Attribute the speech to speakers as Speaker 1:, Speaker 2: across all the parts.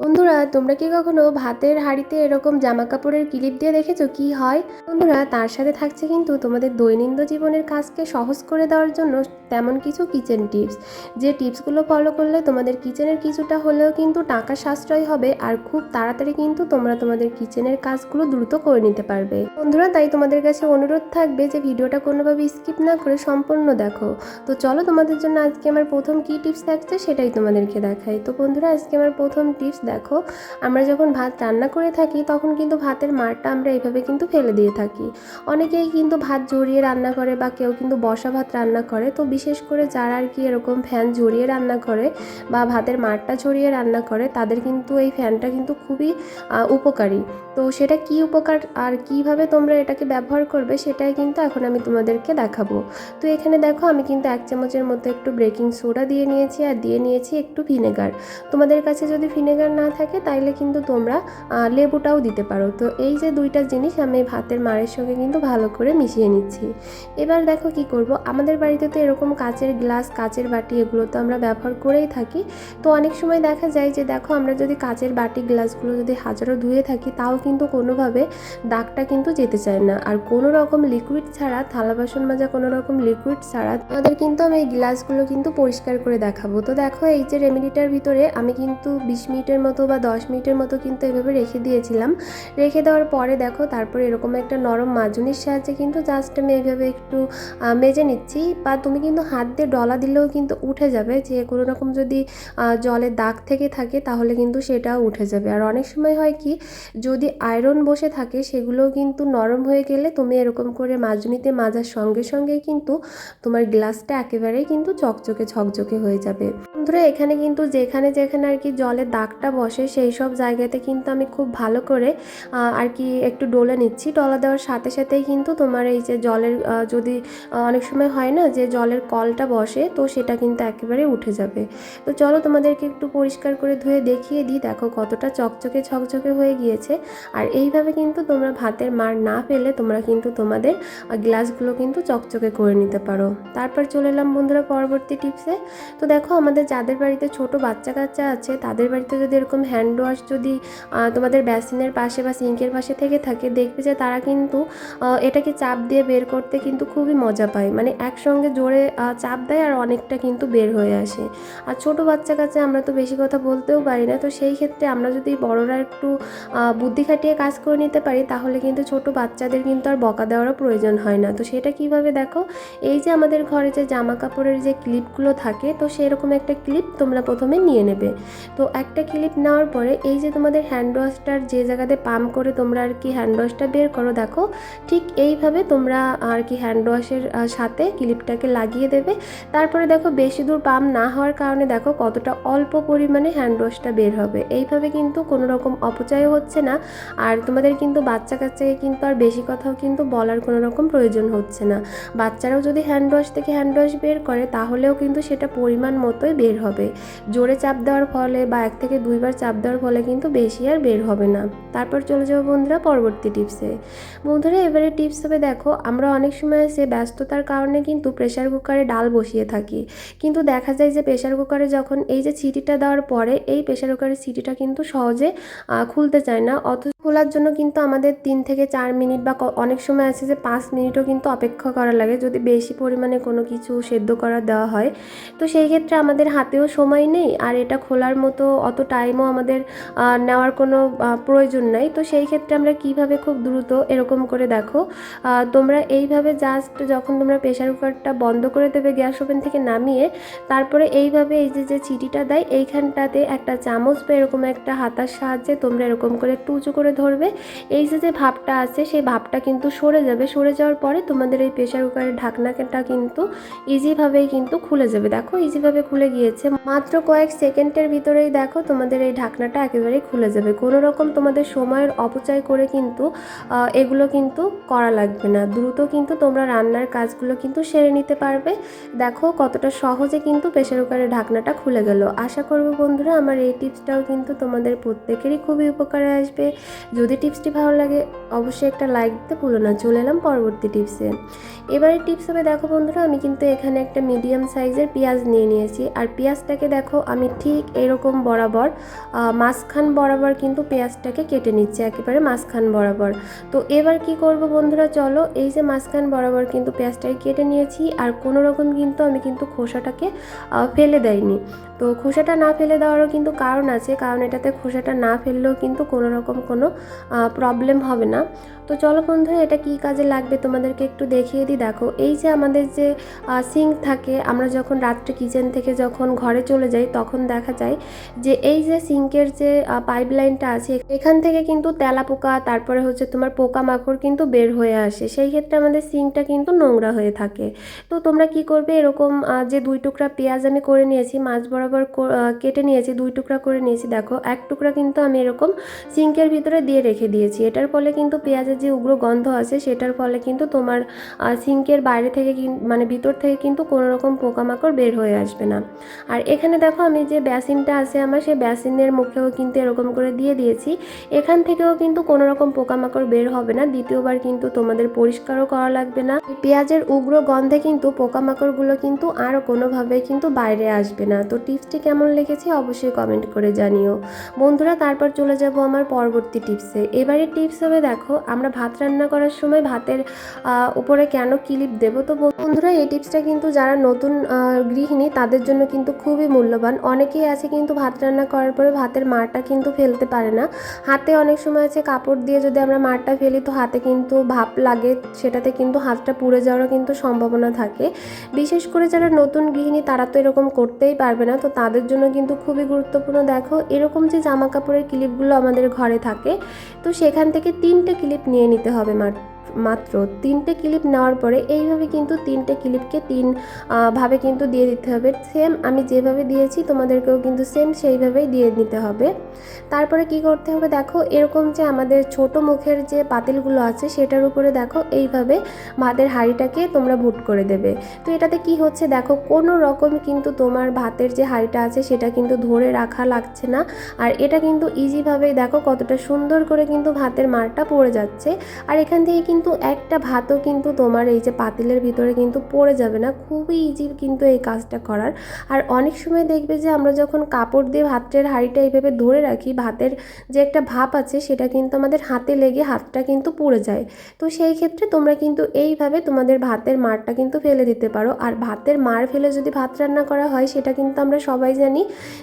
Speaker 1: বন্ধুরা, তোমরা কি কখনো ভাতের হাঁড়িতে এরকম জামা কাপড়ের ক্লিপ দিয়ে দেখেছ কি হয়? বন্ধুরা, তার সাথে থাকছে কিন্তু তোমাদের দৈনন্দিন জীবনের কাজকে সহজ করে দেওয়ার জন্য তেমন কিছু কিচেন টিপস যে টিপসগুলো ফলো করলে তোমাদের কিচেনের কিছুটা হলেও কিন্তু টাকা সাশ্রয় হবে আর খুব তাড়াতাড়ি কিন্তু তোমরা তোমাদের কিচেনের কাজগুলো দ্রুত করে নিতে পারবে। বন্ধুরা, তাই তোমাদের কাছে অনুরোধ থাকবে যে ভিডিওটা কোনোভাবে স্কিপ না করে সম্পূর্ণ দেখো। তো চলো তোমাদের জন্য আজকে আমার প্রথম কী টিপস থাকছে সেটাই তোমাদেরকে দেখাই। তো বন্ধুরা, আজকে আমার প্রথম টিপস দেখো, আমরা যখন ভাত রান্না করে থাকি, তখন কিন্তু ভাতের মারটা আমরা এইভাবে কিন্তু ফেলে দিয়ে থাকি। অনেকেই কিন্তু ভাত জড়িয়ে রান্না করে বা কেউ কিন্তু বসা ভাত রান্না করে। তো বিশেষ করে যারা আর কি এরকম ফ্যান জড়িয়ে রান্না করে বা ভাতের মারটা জড়িয়ে রান্না করে, তাদের কিন্তু এই ফ্যানটা কিন্তু খুবই উপকারী। তো সেটা কি উপকার আর কীভাবে তোমরা এটাকে ব্যবহার করবে, সেটাই কিন্তু এখন আমি তোমাদেরকে দেখাবো। তো এখানে দেখো, আমি কিন্তু এক চামচের মধ্যে একটু বেকিং সোডা দিয়ে নিয়েছি, আর দিয়ে নিয়েছি একটু ভিনেগার। তোমাদের কাছে যদি ভিনেগার না থাকে, তাইলে কিন্তু তোমরা লেবুটাও দিতে পারো। তো এই যে দুইটা জিনিস আমি ভাতের মারের সঙ্গে কিন্তু ভালো করে মিশিয়ে নিচ্ছি। এবার দেখো কি করব, আমাদের বাড়িতে তো এরকম কাচের গ্লাস, কাচের বাটি এগুলো তো আমরা ব্যবহার করেই থাকি। তো অনেক সময় দেখা যায় যে দেখো আমরা যদি কাচের বাটি গ্লাসগুলো যদি হাজারো ধুয়ে থাকি, তাও কিন্তু কোনোভাবে দাগটা কিন্তু যেতে চায় না। আর কোনো রকম লিকুইড ছাড়া, থালা বাসন মাজা কোনো রকম লিকুইড ছাড়া, আমাদের কিন্তু আমি এই গ্লাসগুলো কিন্তু পরিষ্কার করে দেখাবো। তো দেখো এই যে রেমেডিটার ভিতরে আমি কিন্তু বিশ মিনিটের মতো বা দশ মিনিটের মতো কিন্তু এভাবে রেখে দিয়েছিলাম। রেখে দেওয়ার পরে দেখো তারপরে এরকম একটা নরম মাজুনির সাহায্যে কিন্তু জাস্ট আমি এইভাবে একটু মেজে নিচ্ছি বা তুমি কিন্তু হাত দিয়ে ডলা দিলেও কিন্তু উঠে যাবে। যে কোনো রকম যদি জলে দাগ থেকে থাকে তাহলে কিন্তু সেটাও উঠে যাবে। আর অনেক সময় হয় কি, যদি আয়রন বসে থাকে সেগুলোও কিন্তু নরম হয়ে গেলে তুমি এরকম করে মাজুনিতে মাজার সঙ্গে সঙ্গেই কিন্তু তোমার গ্লাসটা একেবারেই কিন্তু চকচকে ঝকঝকে হয়ে যাবে। বন্ধুরা, এখানে কিন্তু যেখানে যেখানে আর কি জলের দাগটা বসে, সেই সব জায়গাতে কিন্তু আমি খুব ভালো করে আর কি একটু ডলে নিচ্ছি। ডলা দেওয়ার সাথে সাথেই কিন্তু তোমার এই যে জলের যদি অনেক সময় হয় না যে জলের কলটা বসে, তো সেটা কিন্তু একেবারে উঠে যাবে। তো চলো তোমাদেরকে একটু পরিষ্কার করে ধুয়ে দেখিয়ে দিই। দেখো কতটা চকচকে ঝকঝকে হয়ে গিয়েছে। আর এইভাবে কিন্তু তোমরা ভাতের মার না পেলে তোমরা কিন্তু তোমাদের গ্লাসগুলো কিন্তু চকচকে করে নিতে পারো। তারপর চলে এলাম বন্ধুরা পরবর্তী টিপসে। তো দেখো আমাদের যাদের বাড়িতে ছোট বাচ্চা কাচ্চা আছে, তাদের বাড়িতে যদি এরকম হ্যান্ড ওয়াশ যদি তোমাদের বেসিনের পাশে বা সিঙ্কের পাশে থেকে থাকে, দেখবে যে তারা কিন্তু এটাকে চাপ দিয়ে বের করতে কিন্তু খুবই মজা পায়। মানে একসঙ্গে জোরে চাপ দেয় আর অনেকটা কিন্তু বের হয়ে আসে। আর ছোট বাচ্চা কাছে আমরা তো বেশি কথা বলতেও পারি না, তো সেই ক্ষেত্রে আমরা যদি বড়রা একটু বুদ্ধি খাটিয়ে কাজ করে নিতে পারি, তাহলে কিন্তু ছোট বাচ্চাদের কিন্তু আর বকা দেওয়ারও প্রয়োজন হয় না। তো সেটা কীভাবে দেখো? এই যে আমাদের ঘরে যে জামা কাপড়ের যে ক্লিপগুলো থাকে, তো সেরকম একটা ক্লিপ তোমরা প্রথমে নিয়ে নেবে। তো একটা ক্লিপ নেওয়ার পরে এই যে তোমাদের হ্যান্ড ওয়াশটার যে জায়গাতে পাম্প করে তোমরা আর কি হ্যান্ড ওয়াশটা বের করো, দেখো, ঠিক এইভাবে তোমরা আর কি হ্যান্ড ওয়াশের সাথে ক্লিপটাকে লাগিয়ে দেবে। তারপরে দেখো, বেশি দূর পাম্প না হওয়ার কারণে দেখো কতটা অল্প পরিমাণে হ্যান্ড ওয়াশটা বের হবে। এইভাবে কিন্তু কোনো রকম অপচয় হচ্ছে না। আর তোমাদের কিন্তু বাচ্চা কাচ্চাকে কিন্তু আর বেশি কথাও কিন্তু বলার কোনো রকম প্রয়োজন হচ্ছে না। বাচ্চারাও যদি হ্যান্ড ওয়াশ থেকে হ্যান্ড ওয়াশ বের করে, তাহলেও কিন্তু সেটা পরিমাণ মতোই বের হবে। জোরে চাপ দেওয়ার ফলে বা এক থেকে দুইবার চাপ দেওয়ার ফলে কিন্তু বেশি আর বের হবে না। তারপর চলে যাব বন্ধুরা পরবর্তী টিপসে বন্ধুরা এবারে টিপস হবে দেখো, আমরা অনেক সময় আছে ব্যস্ততার কারণে কিন্তু প্রেশার কুকারে ডাল বসিয়ে থাকি। কিন্তু দেখা যায় যে প্রেশার কুকারে যখন এই যে সিটিটা দেওয়ার পরে এই প্রেশার কুকারের সিটিটা কিন্তু সহজে খুলতে চায় না। অথচ খোলার জন্য কিন্তু আমাদের তিন থেকে চার মিনিট বা অনেক সময় আছে যে পাঁচ মিনিটও কিন্তু অপেক্ষা করা লাগে। যদি বেশি পরিমাণে কোনো কিছু সেদ্ধ করা দেওয়া হয়, তো সেই ক্ষেত্রে আমাদের হাতেও সময় নেই আর এটা খোলার মতো অত টাইমও আমাদের নেওয়ার কোনো প্রয়োজন নাই। তো সেই ক্ষেত্রে আমরা কীভাবে খুব দ্রুত এরকম করে দেখো তোমরা এইভাবে জাস্ট যখন তোমরা প্রেশার কুকারটা বন্ধ করে দেবে গ্যাস ওভেন থেকে নামিয়ে, তারপরে এইভাবে এই যে যে চিটিটা দেয়, এইখানটাতে একটা চামচ বা এরকম একটা হাতার সাহায্যে তোমরা এরকম করে একটু উঁচু করে ধরবে। এই যে যে ভাবটা আছে, সেই ভাবটা কিন্তু সরে যাবে। সরে যাওয়ার পরে তোমাদের এই প্রেশার কুকারের ঢাকনাটা কিন্তু ইজিভাবেই কিন্তু খুলে যাবে। দেখো ইজিভাবে খুলে গিয়েছে। মাত্র কয়েক সেকেন্ডের ভিতরেই দেখো তোমাদের এই ঢাকনাটা একেবারেই খুলে যাবে। কোনো রকম তোমাদের সময়ের অপচয় করে কিন্তু এগুলো কিন্তু করা লাগবে না। দ্রুত কিন্তু তোমরা রান্নার কাজগুলো কিন্তু সেরে নিতে পারবে। দেখো কতটা সহজে কিন্তু প্রেশার কুকারের ঢাকনাটা খুলে গেল। আশা করব বন্ধুরা আমার এই টিপসটাও কিন্তু তোমাদের প্রত্যেকেরই খুবই উপকারে আসবে। যদি টিপসটি ভালো লাগে অবশ্যই একটা লাইক দিতে ভুলো না। চলে এলাম পরবর্তী টিপসে। এবারে টিপস হবে, দেখো বন্ধুরা আমি কিন্তু এখানে একটা মিডিয়াম সাইজের পেঁয়াজ নিয়ে নিয়েছি। আর পেঁয়াজটাকে দেখো, আমি ঠিক এরকম বরাবর মাঝখান বরাবর কিন্তু পেঁয়াজটাকে কেটে নিচ্ছি, একেবারে মাঝখান বরাবর। তো এবার কি করব বন্ধুরা, চলো, এই যে মাঝখান বরাবর কিন্তু পেঁয়াজটাকে কেটে নিয়েছি, আর কোনো রকম কিন্তু আমি কিন্তু খোসাটাকে ফেলে দেয়নি তো খোসাটা না ফেলে দেওয়ারও কিন্তু কারণ আছে, কারণ এটাতে খোসাটা না ফেললেও কিন্তু কোনো রকম কোনো প্রবলেম হবে না। তো চলো বন্ধুরা, এটা কি কাজে লাগবে তোমাদেরকে একটু দেখিয়ে দিই। দেখো, এই যে আমাদের যে সিঙ্ক থাকে, আমরা যখন রাত্রে কিচেন থেকে যখন ঘরে চলে যাই, তখন দেখা যায় যে এই যে সিঙ্কের যে পাইপ লাইনটা আছে, এখান থেকে কিন্তু তেলা পোকা, তারপরে হচ্ছে তোমার পোকামাকড় কিন্তু বের হয়ে আসে। সেই ক্ষেত্রে আমাদের সিঙ্কটা কিন্তু নোংরা হয়ে থাকে। তো তোমরা কি করবে? এরকম যে দুই টুকরা পেঁয়াজ আমি করে নিয়েছি, মাছ বরাবর কেটে নিয়েছি, দুই টুকরা করে নিয়েছি। দেখো, এক টুকরা কিন্তু আমি এরকম সিঙ্কের ভিতরে দিয়ে রেখে দিয়েছি। এটার ফলে কিন্তু পেঁয়াজের যে উগ্র গন্ধ আছে, সেটার ফলে কিন্তু তোমার সিঙ্কের বাইরে থেকে মানে ভিতর থেকে কিন্তু কোনো রকম পোকামাকড় বের হয়ে আসবে না। আর এখানে দেখো, আমি যে বেসিনটা আছে আমার, সেই বেসিনের মুখেও কিন্তু এরকম করে দিয়ে দিয়েছি। এখান থেকেও কিন্তু কোনো রকম পোকামাকড় বের হবে না। দ্বিতীয়বার কিন্তু তোমাদের পরিষ্কারও করা লাগবে না। পেঁয়াজের উগ্র গন্ধে কিন্তু পোকামাকড়গুলো কিন্তু আর কোনোভাবে কিন্তু বাইরে আসবে না। তো টিপসটি কেমন লেগেছে অবশ্যই কমেন্ট করে জানিও। বন্ধুরা, তারপর চলে যাব আমার পরবর্তী টিপসে। এবারে টিপস হবে, দেখো, আমরা ভাত রান্না করার সময় ভাতের উপরে কেন ক্লিপ দেবো? তো বন্ধুরা, এই টিপসটা কিন্তু যারা নতুন গৃহিণী, তাদের জন্য কিন্তু খুবই মূল্যবান। অনেকেই আছে কিন্তু ভাত রান্না করার পরে ভাতের মারটা কিন্তু ফেলতে পারে না। হাতে অনেক সময় আছে কাপড় দিয়ে যদি আমরা মারটা ফেলি, তো হাতে কিন্তু ভাপ লাগে, সেটাতে কিন্তু হাতটা পুড়ে যাওয়ারও কিন্তু সম্ভাবনা থাকে। বিশেষ করে যারা নতুন গৃহিণী, তারা তো এরকম করতেই পারবে না। তো তাদের জন্য কিন্তু খুবই গুরুত্বপূর্ণ। দেখো, এরকম যে জামা কাপড়ের ক্লিপগুলো আমাদের ঘরে থাকে, তো সেখান থেকে তিনটে ক্লিপ নিয়ে নিতে হবে মাত্র। মাত্র তিনটে ক্লিপ নেওয়ার পরে এইভাবে কিন্তু তিনটে ক্লিপকে তিন ভাবে কিন্তু দিয়ে দিতে হবে। সেম আমি যেভাবে দিয়েছি তোমাদেরকেও কিন্তু সেম সেইভাবেই দিয়ে নিতে হবে। তারপরে কি করতে হবে দেখো, এরকম যে আমাদের ছোট মুখের যে পাতিলগুলো আছে সেটার উপরে দেখো এইভাবে ভাতের হাঁড়িটাকে তোমরা ভুট করে দেবে। তো এটাতে কি হচ্ছে দেখো, কোনো রকম কিন্তু তোমার ভাতের যে হাঁড়িটা আছে সেটা কিন্তু ধরে রাখা লাগছে না। আর এটা কিন্তু ইজিভাবেই দেখো কতটা সুন্দর করে কিন্তু ভাতের মারটা পড়ে যাচ্ছে। আর এখান থেকে কিন্তু একটা ভাতও কিন্তু তোমার এই যে পাতিলের ভিতরে কিন্তু পড়ে যাবে না। খুবই ইজি কিন্তু এই কাজটা করার। আর অনেক সময় দেখবে যে আমরা যখন কাপড় দিয়ে ভাতের হাঁড়িটা এইভাবে ধরে রাখি, ভাতের যে একটা ভাপ আছে সেটা কিন্তু আমাদের হাতে লেগে হাতটা কিন্তু পুড়ে যায়। তো সেই ক্ষেত্রে তোমরা কিন্তু এইভাবে তোমাদের ভাতের মারটা কিন্তু ফেলে দিতে পারো। আর ভাতের মার ফেলে যদি ভাত রান্না করা হয়, সেটা কিন্তু আমরা সবাই জানি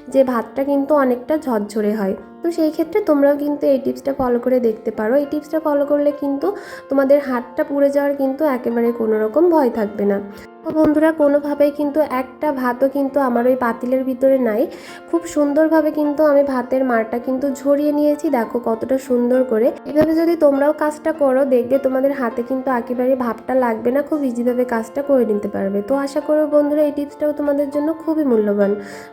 Speaker 1: যে ভাতটা কিন্তু অনেকটা ঝরঝরে হয়। তো সেই ক্ষেত্রে তোমরাও কিন্তু এই টিপসটা ফলো করে দেখতে পারো। এই টিপসটা ফলো করলে কিন্তু তোমাদের হাতটা পুড়ে যাওয়ার কিন্তু একেবারে কোনো রকম ভয় থাকবে না। তো বন্ধুরা, কোনোভাবেই কিন্তু একটা ভাতও কিন্তু আমার ওই পাতিলের ভিতরে নাই। খুব সুন্দরভাবে কিন্তু আমি ভাতের মারটা কিন্তু ঝরিয়ে নিয়েছি, দেখো কতটা সুন্দর করে। এভাবে যদি তোমরাও কাজটা করো, দেখবে তোমাদের হাতে কিন্তু একেবারে ভাবটা লাগবে না, খুব ইজিভাবে কাজটা করে নিতে পারবে। তো আশা করো বন্ধুরা, এই টিপসটাও তোমাদের জন্য খুবই মূল্যবান।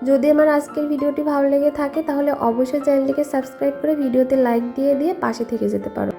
Speaker 1: যদি আমার আজকের ভিডিওটি ভালো লেগে থাকে, তাহলে অবশ্যই চ্যানেলটিকে সাবস্ক্রাইব করে ভিডিওতে লাইক দিয়ে দিয়ে পাশে থেকে যেতে পারো।